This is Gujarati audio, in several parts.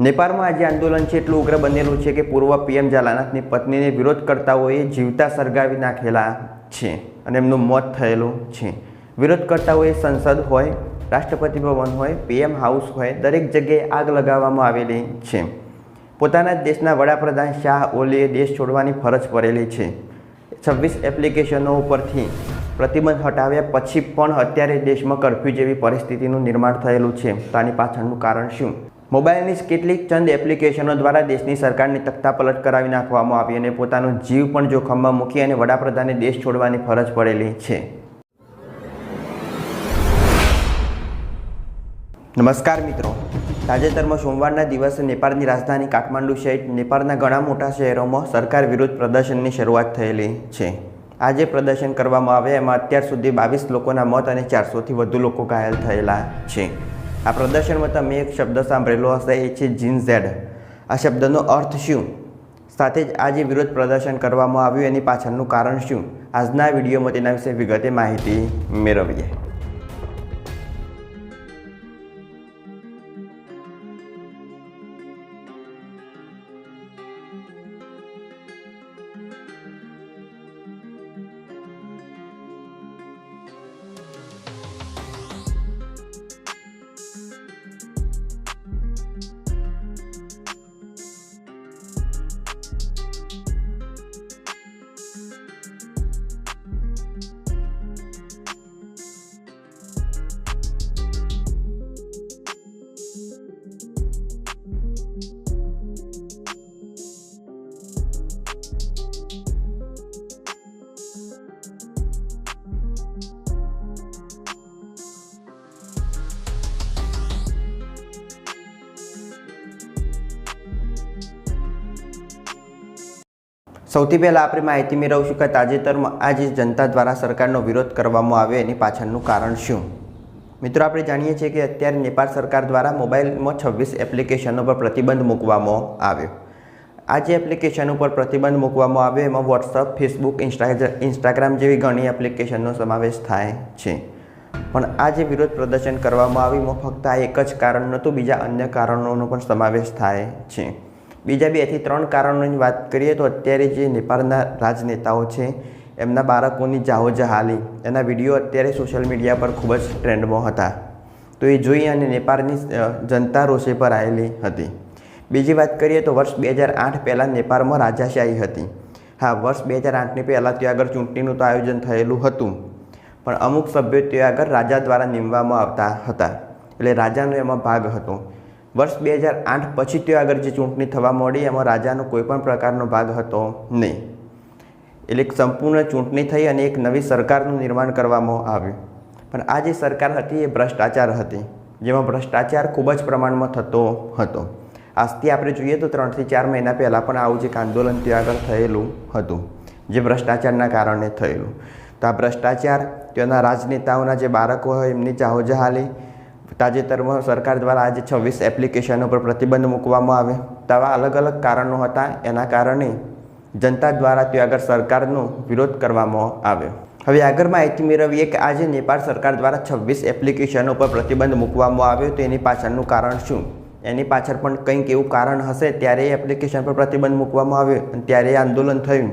નેપાળમાં આજે આંદોલન છે એટલું ઉગ્ર બનેલું છે કે પૂર્વ પીએમ જાલાનાથની પત્નીને વિરોધકર્તાઓએ જીવતા સળગાવી નાખેલા છે અને એમનું મોત થયેલું છે. વિરોધકર્તાઓએ સંસદ હોય, રાષ્ટ્રપતિ ભવન હોય, પીએમ હાઉસ હોય, દરેક જગ્યાએ આગ લગાવવામાં આવેલી છે. પોતાના દેશના વડાપ્રધાન શાહ ઓલીએ દેશ છોડવાની ફરજ પડેલી છે. છવ્વીસ એપ્લિકેશનો ઉપરથી પ્રતિબંધ હટાવ્યા પછી પણ અત્યારે દેશમાં કરફ્યુ જેવી પરિસ્થિતિનું નિર્માણ થયેલું છે. તો આની પાછળનું કારણ શું? મોબાઈલની કેટલીક ચંદ એપ્લિકેશનો દ્વારા દેશની સરકારની તખ્તાપલટ કરાવી નાખવામાં આવી અને પોતાનો જીવ પણ જોખમમાં મૂકી અને વડાપ્રધાને દેશ છોડવાની ફરજ પડેલી છે. નમસ્કાર મિત્રો. તાજેતરમાં સોમવારના દિવસે નેપાળની રાજધાની કાઠમાંડુ સહિત નેપાળના ઘણા મોટા શહેરોમાં સરકાર વિરુદ્ધ પ્રદર્શનની શરૂઆત થયેલી છે. આજે પ્રદર્શન કરવામાં આવે એમાં અત્યાર સુધી બાવીસ લોકોના મોત અને ચારસોથી વધુ લોકો ઘાયલ થયેલા છે. આ પ્રદર્શનમાં તમે એક શબ્દ સાંભળેલો હશે, એ છે જીન ઝેડ. આ શબ્દનો અર્થ શું? સાથે જ આજે વિરોધ પ્રદર્શન કરવામાં આવ્યું, એની પાછળનું કારણ શું? આજના વિડીયોમાં તેના વિશે વિગતે માહિતી મેળવીએ. સૌથી પહેલાં આપણે માહિતી મેળવશું કે તાજેતરમાં આજે જનતા દ્વારા સરકારનો વિરોધ કરવામાં આવ્યો એની પાછળનું કારણ શું? મિત્રો, આપણે જાણીએ છીએ કે અત્યારે નેપાળ સરકાર દ્વારા મોબાઈલમાં છવ્વીસ એપ્લિકેશનો પર પ્રતિબંધ મૂકવામાં આવ્યો. આ જે એપ્લિકેશન ઉપર પ્રતિબંધ મૂકવામાં આવ્યો, એમાં વોટ્સઅપ ફેસબુક ઇન્સ્ટા ઇન્સ્ટાગ્રામ જેવી ઘણી એપ્લિકેશનનો સમાવેશ થાય છે. પણ આ જે વિરોધ પ્રદર્શન કરવામાં આવ્યું ફક્ત આ એક જ કારણ નહોતું, બીજા અન્ય કારણોનો પણ સમાવેશ થાય છે. બીજા બેથી ત્રણ કારણોની વાત કરીએ તો અત્યારે જે નેપાળના રાજનેતાઓ છે, એમના બાળકોની જાહો જહાલી એના વીડિયો અત્યારે સોશિયલ મીડિયા પર ખૂબ જ ટ્રેન્ડમાં હતા. તો એ જોઈ અને નેપાળની જનતા રોષે પર આવેલી હતી. બીજી વાત કરીએ તો વર્ષ બે હજાર આઠ પહેલાં નેપાળમાં રાજાશાહી હતી. હા, વર્ષ બે હજાર આઠની પહેલાં ત્યાં આગળ ચૂંટણીનું તો આયોજન થયેલું હતું. પણ અમુક સભ્યો ત્યાં આગળ રાજા દ્વારા નીમવામાં આવતા હતા. એટલે રાજાનો એમાં ભાગ હતો. વર્ષ બે હજાર આઠ પછી ત્યાં આગળ જે ચૂંટણી થવા મળી, એમાં રાજાનો કોઈ પણ પ્રકારનો ભાગ હતો નહીં. એટલે સંપૂર્ણ ચૂંટણી થઈ અને એક નવી સરકારનું નિર્માણ કરવામાં આવ્યું. પણ આ જે સરકાર હતી એ ભ્રષ્ટાચાર હતી, જેમાં ભ્રષ્ટાચાર ખૂબ જ પ્રમાણમાં થતો હતો. આજથી આપણે જોઈએ તો ત્રણથી ચાર મહિના પહેલાં પણ આવું જે આંદોલન ત્યાં આગળ થયેલું હતું, જે ભ્રષ્ટાચારના કારણે થયેલું. તો આ ભ્રષ્ટાચાર ત્યાંના રાજનેતાઓના જે બાળકો હોય, એમની જાહોજહાલી તાજેતરમાં સરકાર દ્વારા આજે છવ્વીસ એપ્લિકેશનો પર પ્રતિબંધ મૂકવામાં આવે તેવા અલગ અલગ કારણો હતા. એના કારણે જનતા દ્વારા ત્યાં આગળ સરકારનો વિરોધ કરવામાં આવ્યો. હવે આગળ માહિતી મેળવીએ કે આજે નેપાળ સરકાર દ્વારા છવ્વીસ એપ્લિકેશનો પર પ્રતિબંધ મૂકવામાં આવ્યો. તો એની પાછળનું કારણ શું? એની પાછળ પણ કંઈક એવું કારણ હશે. ત્યારે એ એપ્લિકેશન પર પ્રતિબંધ મૂકવામાં આવ્યો અને ત્યારે આંદોલન થયું.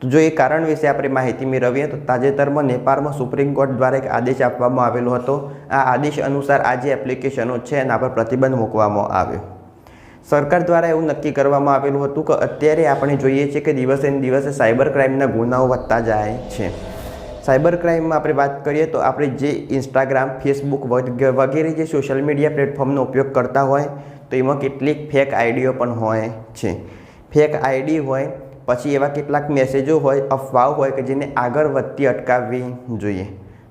તો જો એ કારણ વિશે આપણે માહિતી મેળવીએ તો તાજેતરમાં નેપાળમાં સુપ્રીમ કોર્ટ દ્વારા એક આદેશ આપવામાં આવેલો હતો. આ આદેશ અનુસાર આ જે એપ્લિકેશનો છે એના પર પ્રતિબંધ મૂકવામાં આવ્યો. સરકાર દ્વારા એવું નક્કી કરવામાં આવેલું હતું કે અત્યારે આપણે જોઈએ છીએ કે દિવસે ને દિવસે સાયબર ક્રાઇમના ગુનાઓ વધતા જાય છે. સાયબર ક્રાઇમમાં આપણે વાત કરીએ તો આપણે જે ઇન્સ્ટાગ્રામ, ફેસબુક વગેરે જે સોશિયલ મીડિયા પ્લેટફોર્મનો ઉપયોગ કરતા હોય તો એમાં કેટલીક ફેક આઈડીઓ પણ હોય છે. ફેક આઈડી હોય પછી એવા કેટલાક મેસેજો હોય, અફવાઓ હોય કે જેને આગળ વધતી અટકાવવી જોઈએ.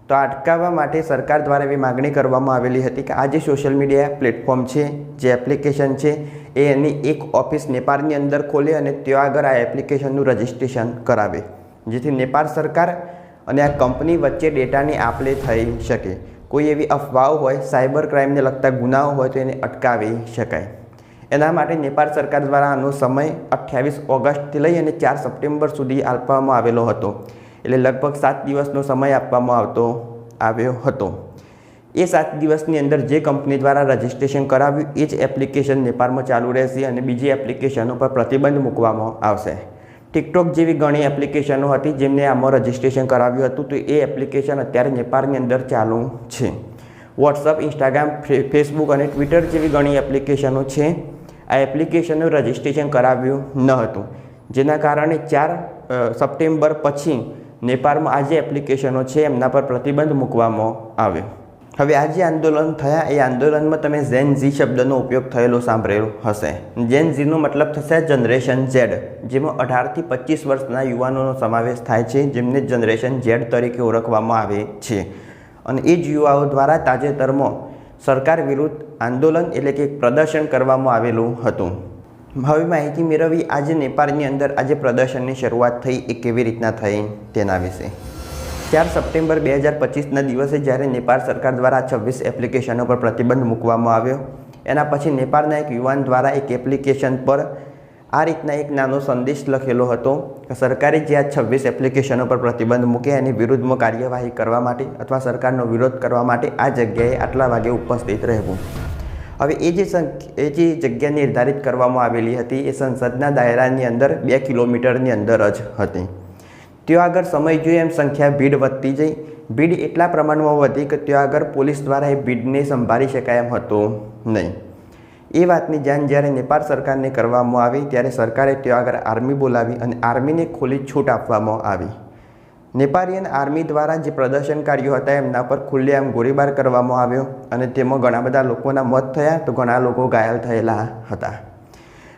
તો આ અટકાવવા માટે સરકાર દ્વારા એવી માગણી કરવામાં આવેલી હતી કે આ જે સોશિયલ મીડિયા પ્લેટફોર્મ છે, જે એપ્લિકેશન છે, એ એની એક ઓફિસ નેપાળની અંદર ખોલે અને ત્યાં આગળ આ એપ્લિકેશનનું રજિસ્ટ્રેશન કરાવે. જેથી નેપાળ સરકાર અને આ કંપની વચ્ચે ડેટાની આપલે થઈ શકે. કોઈ એવી અફવાઓ હોય સાયબર ક્રાઇમને લગતા ગુનાઓ હોય તો એને અટકાવી શકાય. એના માટે નેપાળ સરકાર દ્વારા આનો સમય અઠ્યાવીસ ઓગસ્ટથી લઈ અને ચાર સપ્ટેમ્બર સુધી આપવામાં આવેલો હતો. એટલે લગભગ સાત દિવસનો સમય આપવામાં આવતો આવ્યો હતો. એ સાત દિવસની અંદર જે કંપની દ્વારા રજિસ્ટ્રેશન કરાવ્યું, એ જ એપ્લિકેશન નેપાળમાં ચાલુ રહેશે અને બીજી એપ્લિકેશનો પર પ્રતિબંધ મૂકવામાં આવશે. ટિકટોક જેવી ઘણી એપ્લિકેશનો હતી જેમને આમાં રજિસ્ટ્રેશન કરાવ્યું હતું, તો એ એપ્લિકેશન અત્યારે નેપાળની અંદર ચાલુ છે. વોટ્સઅપ, ઇન્સ્ટાગ્રામ ફેસબુક અને ટ્વિટર જેવી ઘણી એપ્લિકેશનો છે. આ એપ્લિકેશનનું રજિસ્ટ્રેશન કરાવ્યું ન હતું. જેના કારણે ચાર સપ્ટેમ્બર પછી નેપાળમાં આ જે એપ્લિકેશનો છે, એમના પર પ્રતિબંધ મૂકવામાં આવ્યો. હવે આ જે આંદોલન થયા, એ આંદોલનમાં તમે ઝેન ઝી શબ્દનો ઉપયોગ થયેલો સાંભળેલો હશે. ઝેન ઝીનો મતલબ થશે જનરેશન ઝેડ જેમાં અઢારથી પચીસ વર્ષના યુવાનોનો સમાવેશ થાય છે, જેમને જનરેશન ઝેડ તરીકે ઓળખવામાં આવે છે. અને એ જ યુવાઓ દ્વારા તાજેતરમાં સરકાર વિરુદ્ધ આંદોલન એટલે કે પ્રદર્શન કરવામાં આવેલું હતું. હવે માહિતી મેળવી આજે નેપાળની અંદર આજે પ્રદર્શનની શરૂઆત થઈ એ કેવી રીતના થઈ તેના વિશે. ચાર સપ્ટેમ્બર બે હજાર પચીસના દિવસે જ્યારે નેપાળ સરકાર દ્વારા છવ્વીસ એપ્લિકેશનો પર પ્રતિબંધ મૂકવામાં આવ્યો, એના પછી નેપાળના એક યુવાન દ્વારા એક એપ્લિકેશન પર આ રીતના એક નાનો સંદેશ લખેલો હતો કે સરકારે જે આ છવ્વીસ એપ્લિકેશનો પર પ્રતિબંધ મૂકે એની વિરુદ્ધમાં કાર્યવાહી કરવા માટે અથવા સરકારનો વિરોધ કરવા માટે આ જગ્યાએ આટલા વાગે ઉપસ્થિત રહેવું. હવે એ જે એ જે જગ્યા નિર્ધારિત કરવામાં આવેલી હતી, એ સંસદના દાયરાની અંદર બે કિલોમીટરની અંદર જ હતી. ત્યાં આગળ સમય જોઈએ એમ સંખ્યા ભીડ વધતી જઈ. ભીડ એટલા પ્રમાણમાં વધી કે ત્યાં આગળ પોલીસ દ્વારા એ ભીડને સંભાળી શકાય એમ હતું નહીં. એ વાતની જાણ જ્યારે નેપાળ સરકારને કરવામાં આવી, ત્યારે સરકારે ત્યાં આગળ આર્મી બોલાવી અને આર્મીને ખુલ્લી છૂટ આપવામાં આવી. નેપાળિયન આર્મી દ્વારા જે પ્રદર્શનકારીઓ હતા, એમના પર ખુલ્લેઆમ ગોળીબાર કરવામાં આવ્યો અને તેમાં ઘણા બધા લોકોના મોત થયા તો ઘણા લોકો ઘાયલ થયેલા હતા.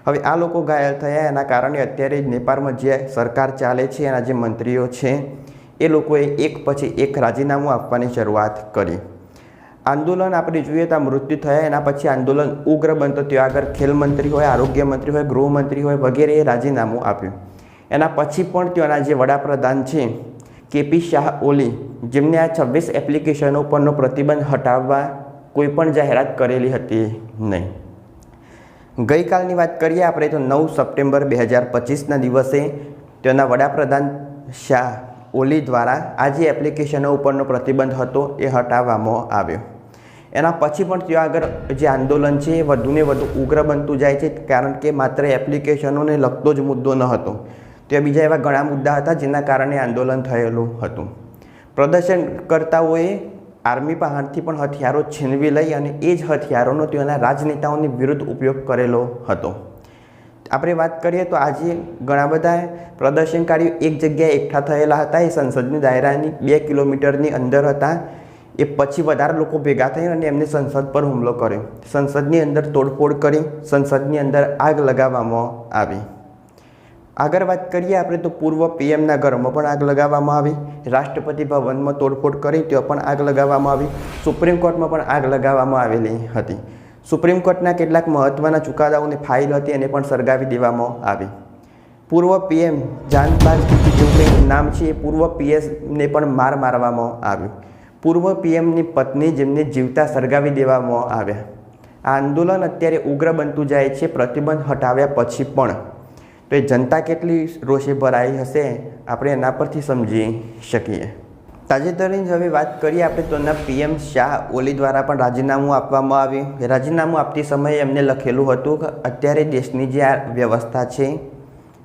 હવે આ લોકો ઘાયલ થયા એના કારણે અત્યારે નેપાળમાં જે સરકાર ચાલે છે, એના જે મંત્રીઓ છે, એ લોકોએ એક પછી એક રાજીનામું આપવાની શરૂઆત કરી. આંદોલન આપણે જોઈએ તો મૃત્યુ થયા, એના પછી આંદોલન ઉગ્ર બનતો ત્યાં આગળ ખેલ મંત્રી હોય, આરોગ્ય મંત્રી હોય ગૃહમંત્રી હોય, વગેરેએ રાજીનામું આપ્યું. એના પછી પણ ત્યાંના જે વડાપ્રધાન છે કેપી શાહ ઓલી, જેમને આ છવ્વીસ એપ્લિકેશનો પરનો પ્રતિબંધ હટાવવા કોઈ પણ જાહેરાત કરેલી હતી નહીં. ગઈકાલની વાત કરીએ, આપણે તો નવ સપ્ટેમ્બર બે હજાર પચીસના દિવસે તેના વડાપ્રધાન શાહ ઓલી દ્વારા આ જે એપ્લિકેશનો ઉપરનો પ્રતિબંધ હતો એ હટાવવામાં આવ્યો. એના પછી પણ ત્યાં આગળ જે આંદોલન છે એ વધુને વધુ ઉગ્ર બનતું જાય છે, કારણ કે માત્ર એપ્લિકેશનોને લગતો જ મુદ્દો ન હતો. ત્યાં બીજા એવા ઘણા મુદ્દા હતા જેના કારણે આંદોલન થયેલું હતું. પ્રદર્શનકર્તાઓએ આર્મી પાસેથી પણ હથિયારો છીનવી લઈ અને એ જ હથિયારોનો તેઓના રાજનેતાઓની વિરુદ્ધ ઉપયોગ કરેલો હતો. આપણે વાત કરીએ તો આજે ઘણા બધા પ્રદર્શનકારીઓ એક જગ્યાએ એકઠા થયેલા હતા. એ સંસદની દાયરાની બે કિલોમીટરની અંદર હતા. એ પછી વધારે લોકો ભેગા થઈ અને એમને સંસદ પર હુમલો કર્યો. સંસદની અંદર તોડફોડ કરી, સંસદની અંદર આગ લગાવવામાં આવી. આગળ વાત કરીએ આપણે તો પૂર્વ પીએમના ઘરમાં પણ આગ લગાવવામાં આવી. રાષ્ટ્રપતિ ભવનમાં તોડફોડ કરી ત્યાં પણ આગ લગાવવામાં આવી. સુપ્રીમ કોર્ટમાં પણ આગ લગાવવામાં આવેલી હતી. સુપ્રીમ કોર્ટના કેટલાક મહત્ત્વના ચુકાદાઓની ફાઇલ હતી એને પણ સળગાવી દેવામાં આવી. પૂર્વ પીએમ જાનબાજ જેવું નામ છે એ પૂર્વ પીએસને પણ માર મારવામાં આવ્યું. પૂર્વ પીએમની પત્ની જેમને જીવતા સળગાવી દેવામાં આવ્યા. આ આંદોલન અત્યારે ઉગ્ર બનતું જાય છે, પ્રતિબંધ હટાવ્યા પછી પણ. તો એ જનતા કેટલી રોષે ભરાઈ હશે, આપણે એના પરથી સમજી શકીએ. તાજેતરની જ હવે વાત કરીએ આપણે, તો એના પીએમ શાહ ઓલી દ્વારા પણ રાજીનામું આપવામાં આવ્યું. રાજીનામું આપતી સમયે એમને લખેલું હતું કે અત્યારે દેશની જે આ વ્યવસ્થા છે,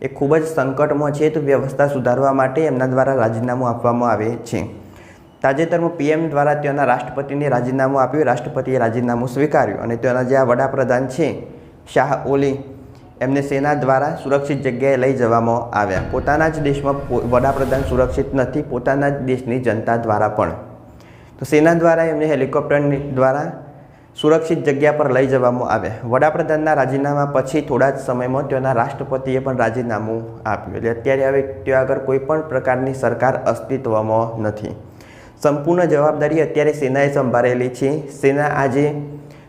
એ ખૂબ જ સંકટમાં છે, તો વ્યવસ્થા સુધારવા માટે એમના દ્વારા રાજીનામું આપવામાં આવે છે. તાજેતરમાં પીએમ દ્વારા તેના રાષ્ટ્રપતિને રાજીનામું આપ્યું. રાષ્ટ્રપતિએ રાજીનામું સ્વીકાર્યું અને તેના જે આ વડાપ્રધાન છે, શાહ ઓલી એમને સેના દ્વારા સુરક્ષિત જગ્યાએ લઈ જવામાં આવ્યા. પોતાના જ દેશમાં વડાપ્રધાન સુરક્ષિત નથી, પોતાના જ દેશની જનતા દ્વારા પણ. તો સેના દ્વારા એમને હેલિકોપ્ટરની દ્વારા સુરક્ષિત જગ્યા પર લઈ જવામાં આવ્યા. વડાપ્રધાનના રાજીનામા પછી થોડા જ સમયમાં ત્યાંના રાષ્ટ્રપતિએ પણ રાજીનામું આપ્યું. એટલે અત્યારે હવે ત્યાં આગળ કોઈ પણ પ્રકારની સરકાર અસ્તિત્વમાં નથી. સંપૂર્ણ જવાબદારી અત્યારે સેનાએ સંભાળેલી છે. સેના આજે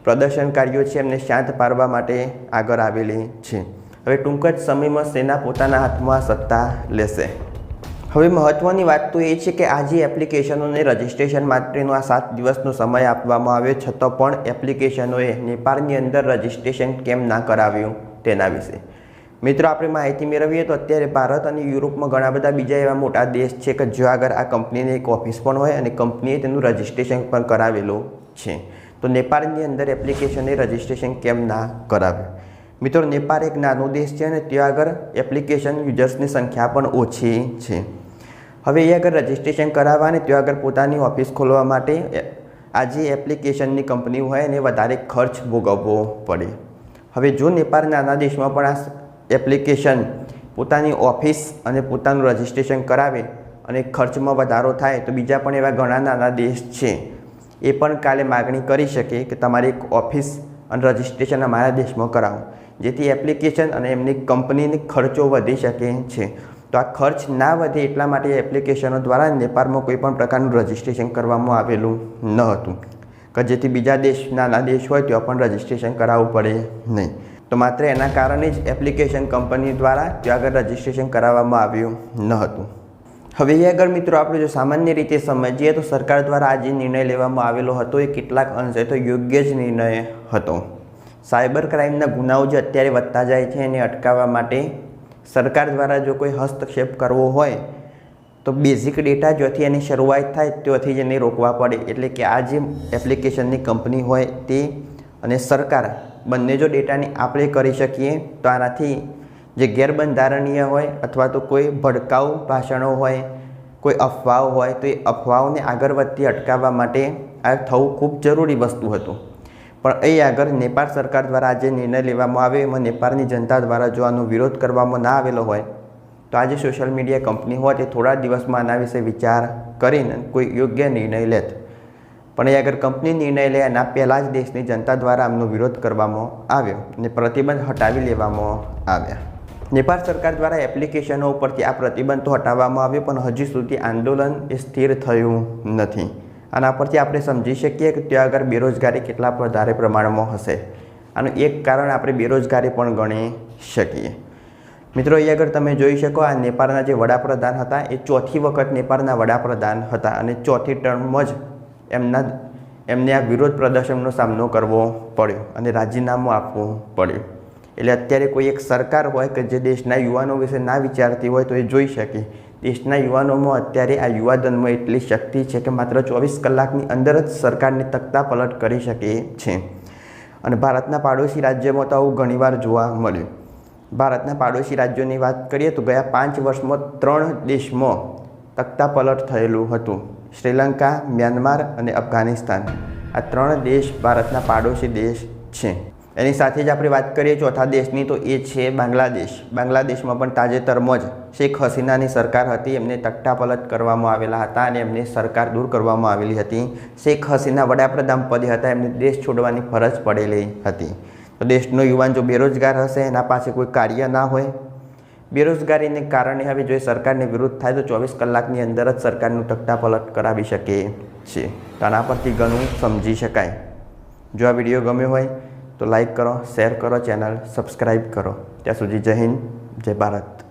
પ્રદર્શનકારીઓ છે એમને શાંત પાડવા માટે આગળ આવેલી છે. હવે ટૂંક જ સમયમાં સેના પોતાના હાથમાં સત્તા લેશે. હવે મહત્ત્વની વાત તો એ છે કે આ જે એપ્લિકેશનોને રજિસ્ટ્રેશન માટેનો આ સાત દિવસનો સમય આપવામાં આવ્યો, છતાં પણ એપ્લિકેશનોએ નેપાળની અંદર રજિસ્ટ્રેશન કેમ ના કરાવ્યું તેના વિશે. મિત્રો, આપણે માહિતી મેળવીએ તો અત્યારે ભારત અને યુરોપમાં ઘણા બધા બીજા એવા મોટા દેશ છે કે જો આગળ આ કંપનીની એક ઓફિસ પણ હોય અને કંપનીએ તેનું રજિસ્ટ્રેશન પણ કરાવેલું છે. તો નેપાળની અંદર એપ્લિકેશનની રજિસ્ટ્રેશન કેમ ના કરાવે? મિત્રો, નેપાળ એક નાનો દેશ છે અને ત્યાં આગળ એપ્લિકેશન યુઝર્સની સંખ્યા પણ ઓછી છે. હવે એ આગળ રજિસ્ટ્રેશન કરાવવા અને ત્યાં આગળ પોતાની ઓફિસ ખોલવા માટે આ જે એપ્લિકેશનની કંપની હોય એને વધારે ખર્ચ ભોગવવો પડે. હવે જો નેપાળ નાના દેશમાં પણ આ એપ્લિકેશન પોતાની ઓફિસ અને પોતાનું રજિસ્ટ્રેશન કરાવે અને ખર્ચમાં વધારો થાય તો બીજા પણ એવા ઘણા નાના દેશ છે. એ પણ કાલે માગણી કરી શકે કે તમારી એક ઓફિસ અને રજિસ્ટ્રેશન અમારા દેશમાં કરાવો, જેથી એપ્લિકેશન અને એમની કંપનીની ખર્ચો વધી શકે છે. તો આ ખર્ચ ના વધે એટલા માટે એપ્લિકેશનો દ્વારા નેપાળમાં કોઈ પણ પ્રકારનું રજિસ્ટ્રેશન કરવામાં આવેલું ન હતું. કે જેથી બીજા દેશ, નાના દેશ હોય ત્યાં પણ રજિસ્ટ્રેશન કરાવવું પડે નહીં. તો માત્ર એના કારણે જ એપ્લિકેશન કંપની દ્વારા ત્યાં આગળ રજિસ્ટ્રેશન કરાવવામાં આવ્યું ન હતું. હવે એ આગળ મિત્રો આપણે જો સામાન્ય રીતે સમજીએ તો સરકાર દ્વારા આ જે નિર્ણય લેવામાં આવેલો હતો એ કેટલાક અંશે તો યોગ્ય જ નિર્ણય હતો. સાયબર ક્રાઇમના ગુનાઓ જે અત્યારે વધતા જાય છે એને અટકાવવા માટે સરકાર દ્વારા જો કોઈ હસ્તક્ષેપ કરવો હોય તો બેઝિક ડેટા જ્યાંથી એની શરૂઆત થાય ત્યાંથી જ એને રોકવા પડે. એટલે કે આ જે એપ્લિકેશનની કંપની હોય તે અને સરકાર બંને જો ડેટાની આપણે કરી શકીએ તો આનાથી જે ગેરબંધારણીય હોય અથવા તો કોઈ ભડકાઉ ભાષણો હોય, કોઈ અફવાઓ હોય, તો એ અફવાઓને આગળ વધતી અટકાવવા માટે આ થવું ખૂબ જરૂરી વસ્તુ હતું. પણ એ આગળ નેપાળ સરકાર દ્વારા આજે નિર્ણય લેવામાં આવે એમાં નેપાળની જનતા દ્વારા જો આનો વિરોધ કરવામાં ના આવેલો હોય, તો આજે સોશિયલ મીડિયા કંપની હોય તે થોડા દિવસમાં આના વિશે વિચાર કરીને કોઈ યોગ્ય નિર્ણય લેત. પણ એ આગળ કંપની નિર્ણય લે એના પહેલાં જ દેશની જનતા દ્વારા આમનો વિરોધ કરવામાં આવ્યો અને પ્રતિબંધ હટાવી લેવામાં આવ્યા. નેપાળ સરકાર દ્વારા એપ્લિકેશનો ઉપરથી આ પ્રતિબંધ તો હટાવવામાં આવ્યો, પણ હજી સુધી આંદોલન એ સ્થિર થયું નથી. આના પરથી આપણે સમજી શકીએ કે ત્યાં આગળ બેરોજગારી કેટલા વધારે પ્રમાણમાં હશે. આનું એક કારણ આપણે બેરોજગારી પણ ગણી શકીએ. મિત્રો, અહીં આગળ તમે જોઈ શકો આ નેપાળના જે વડાપ્રધાન હતા, એ ચોથી વખત નેપાળના વડાપ્રધાન હતા અને ચોથી ટર્મમાં જ એમના એમને આ વિરોધ પ્રદર્શનનો સામનો કરવો પડ્યો અને રાજીનામું આપવું પડ્યું. એટલે અત્યારે કોઈ એક સરકાર હોય કે જે દેશના યુવાનો વિશે ના વિચારતી હોય તો એ જોઈ શકે. દેશના યુવાનોમાં અત્યારે આ યુવાધનમાં એટલી શક્તિ છે કે માત્ર ચોવીસ કલાકની અંદર જ સરકારની તકતા પલટ કરી શકે છે. અને ભારતના પાડોશી રાજ્યમાં તો આવું ઘણીવાર જોવા મળ્યું. ભારતના પાડોશી રાજ્યોની વાત કરીએ તો ગયા પાંચ વર્ષમાં ત્રણ દેશમાં તકતા પલટ થયેલું હતું. શ્રીલંકા, મ્યાનમાર અને અફઘાનિસ્તાન. આ ત્રણ દેશ ભારતના પાડોશી દેશ છે. એની સાથે જ આપણે વાત કરીએ ચોથા દેશની, તો એ છે બાંગ્લાદેશ. બાંગ્લાદેશમાં પણ તાજેતરમાં જ શેખ હસીનાની સરકાર હતી. એમને તખ્તાપલટ કરવામાં આવેલા હતા અને એમને સરકાર દૂર કરવામાં આવેલી હતી. શેખ હસીના વડાપ્રધાન પદે હતા. એમને દેશ છોડવાની ફરજ પડેલી હતી. તો દેશનો યુવાન જો બેરોજગાર હશે, એના પાસે કોઈ કાર્ય ના હોય, બેરોજગારીને કારણે હવે જો સરકારની વિરુદ્ધ થાય, તો ચોવીસ કલાકની અંદર જ સરકારનું તખ્તાપલટ કરાવી શકે છે. તો આના પરથી ઘણું સમજી શકાય. જો આ વીડિયો ગમ્યો હોય તો લાઈક કરો શેર કરો ચેનલ સબસ્ક્રાઈબ કરો. ત્યાં સુધી જય હિન્દ જય ભારત.